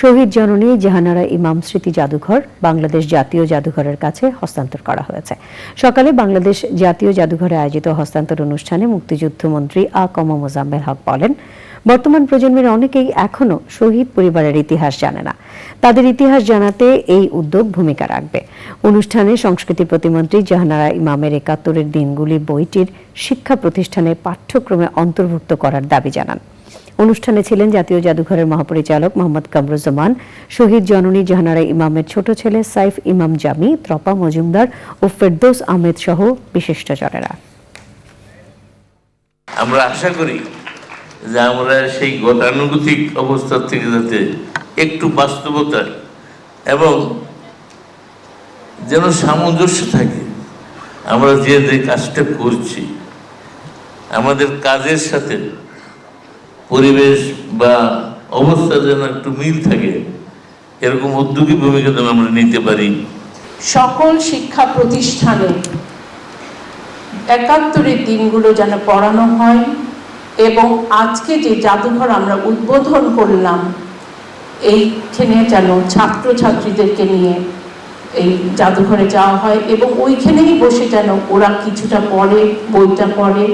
শহীদ জননী জাহানারা ইমাম স্মৃতি জাদুঘর বাংলাদেশ জাতীয় জাদুঘরের কাছে হস্তান্তর করা হয়েছে। সকালে বাংলাদেশ জাতীয় জাদুঘরে আয়োজিত হস্তান্তর অনুষ্ঠানে মুক্তিযুদ্ধ মন্ত্রী আ কম মোজাম্মেল হক বলেন, বর্তমান প্রজন্মের অনেকেই এখনও শহীদ পরিবারের ইতিহাস জানে না। তাদের ইতিহাস জানাতে এই উদ্যোগ ভূমিকা রাখবে। অনুষ্ঠানে সংস্কৃতি প্রতিমন্ত্রী জাহানারা ইমামের একাত্তরের দিনগুলি বইটির শিক্ষা প্রতিষ্ঠানে পাঠ্যক্রমে অন্তর্ভুক্ত করার দাবি জানান। অনুষ্ঠানে ছিলেন জাতীয় জাদুঘরের মহাপরিচালক মোহাম্মদ কামরুজ্জামান, শহীদ জননী জাহানারা ইমামের ছোট ছেলে সাইফ ইমাম জামি, ত্রপা মজুমদার ও ফেরদৌস আহমেদ সহ বিশিষ্টজনেরা। আমরা আশা করি যে আমরা সেই গতানুগতিক অবস্থা থেকে যাতে একটু বাস্তবতা এবং যেন সামঞ্জস্য থাকে, আমরা যে যে কাজটা করছি, আমাদের কাজের সাথে পরিবেশ বা অবস্থা যেন একটু মিল থাকে, এরকম উদ্যোগী ভূমিকা যেন আমরা নিতে পারি। সকল শিক্ষা প্রতিষ্ঠানে একাত্তরের দিনগুলো যেন পড়ানো হয় এবং আজকে যে জাদুঘর আমরা উদ্বোধন করলাম, এইখানে যেন ছাত্রছাত্রীদেরকে নিয়ে এই জাদুঘরে যাওয়া হয় এবং ওইখানেই বসে যেন ওরা কিছুটা পড়ে, বইটা পড়ে।